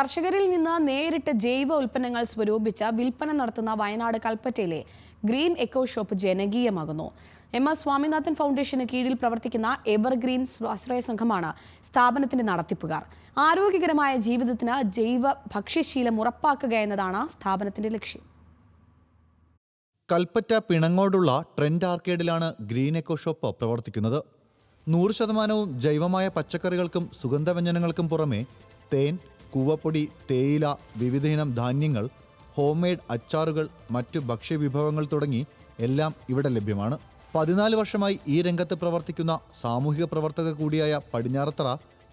കർഷകരിൽ നിന്ന് നേരിട്ട് ജൈവ ഉൽപ്പന്നങ്ങൾ സ്വരൂപിച്ച് വിൽപ്പന നടത്തുന്ന വയനാട് കൽപ്പറ്റയിലെ ഗ്രീൻ എക്കോ ഷോപ്പ് ജനകീയമാകുന്നു. എം എസ് സ്വാമിനാഥൻ ഫൗണ്ടേഷന് കീഴിൽ പ്രവർത്തിക്കുന്ന എവർഗ്രീൻ സ്വാശ്രയ സംഘമാണ് സ്ഥാപനത്തിന്റെ നടത്തിപ്പുകാർ. ആരോഗ്യകരമായ ജീവിതത്തിന് ജൈവ ഭക്ഷ്യശീലം ഉറപ്പാക്കുക എന്നതാണ് സ്ഥാപനത്തിന്റെ ലക്ഷ്യം. കൽപ്പറ്റ പിണങ്ങോടുള്ള ട്രെൻഡ് ആർക്കേഡിലാണ് ഗ്രീൻ എക്കോ ഷോപ്പ് പ്രവർത്തിക്കുന്നത്. നൂറ് ശതമാനവും ജൈവമായ പച്ചക്കറികൾക്കും സുഗന്ധവ്യഞ്ജനങ്ങൾക്കും പുറമെ തേൻ കൂവപ്പൊടി തേയില വിവിധയിനം ധാന്യങ്ങൾ ഹോംമെയ്ഡ് അച്ചാറുകൾ മറ്റു ഭക്ഷ്യവിഭവങ്ങൾ തുടങ്ങി എല്ലാം ഇവിടെ ലഭ്യമാണ്. പതിനാല് വർഷമായി ഈ രംഗത്ത് പ്രവർത്തിക്കുന്ന സാമൂഹിക പ്രവർത്തക കൂടിയായ പടിഞ്ഞാറത്തറ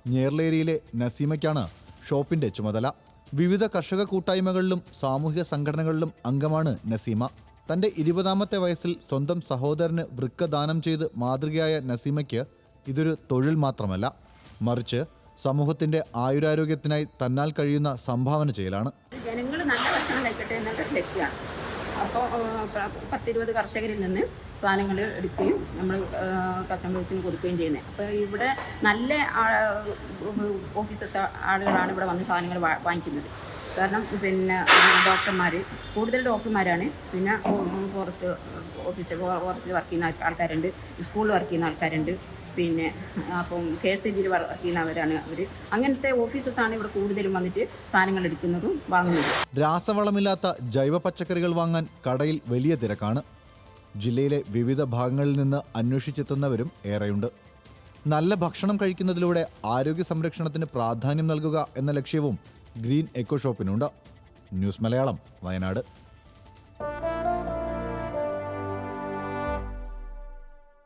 ഞേർലേരിയിലെ നസീമയ്ക്കാണ് ഷോപ്പിന്റെ ചുമതല. വിവിധ കർഷക കൂട്ടായ്മകളിലും സാമൂഹിക സംഘടനകളിലും അംഗമാണ് നസീമ. തന്റെ ഇരുപതാമത്തെ വയസ്സിൽ സ്വന്തം സഹോദരന് വൃക്ക ദാനം ചെയ്ത് മാതൃകയായ നസീമയ്ക്ക് ഇതൊരു തൊഴിൽ മാത്രമല്ല. മറിച്ച് സമൂഹത്തിന്റെ ആയുരാരോഗ്യത്തിനായി തന്നാൽ കഴിയുന്ന സംഭാവന ചെയ്യലാണ്. ജനങ്ങൾ നല്ല ഭക്ഷണം കഴിക്കട്ടെ എന്നുള്ള ലക്ഷ്യമാണ് അപ്പോൾ പത്തിരുപത് കർഷകരിൽ നിന്ന് സാധനങ്ങൾ എടുക്കുകയും നമ്മൾ കസ്റ്റമേഴ്സിന് കൊടുക്കുകയും ചെയ്യുന്നത് അപ്പോൾ ഇവിടെ നല്ല ഓഫീസേഴ്സ് ആളുകളാണ് ഇവിടെ വന്ന് സാധനങ്ങൾ വാങ്ങിക്കുന്നത്. കാരണം പിന്നെ ഡോക്ടർമാർ കൂടുതൽ ഡോക്ടർമാരാണ്. പിന്നെ ഫോറസ്റ്റ് ഓഫീസർ ഫോറസ്റ്റിൽ വർക്ക് ചെയ്യുന്ന ആൾക്കാരുണ്ട് സ്കൂളിൽ വർക്ക് ചെയ്യുന്ന ആൾക്കാരുണ്ട്. പിന്നെ അപ്പം കെ എസ് ഇ ബിയിൽ വർക്ക് ചെയ്യുന്നവരാണ് അവർ അങ്ങനത്തെ ഓഫീസസാണ് ഇവിടെ കൂടുതലും വന്നിട്ട് സാധനങ്ങൾ എടുക്കുന്നതും വാങ്ങുന്നതും. രാസവളമില്ലാത്ത ജൈവ പച്ചക്കറികൾ വാങ്ങാൻ കടയിൽ വലിയ തിരക്കാണ്. ജില്ലയിലെ വിവിധ ഭാഗങ്ങളിൽ നിന്ന് അന്വേഷിച്ചെത്തുന്നവരും ഏറെയുണ്ട്. നല്ല ഭക്ഷണം കഴിക്കുന്നതിലൂടെ ആരോഗ്യ സംരക്ഷണത്തിന് പ്രാധാന്യം നൽകുക എന്ന ലക്ഷ്യവും ഗ്രീൻ എക്കോ ഷോപ്പിനുണ്ട്. ന്യൂസ് മലയാളം വയനാട്.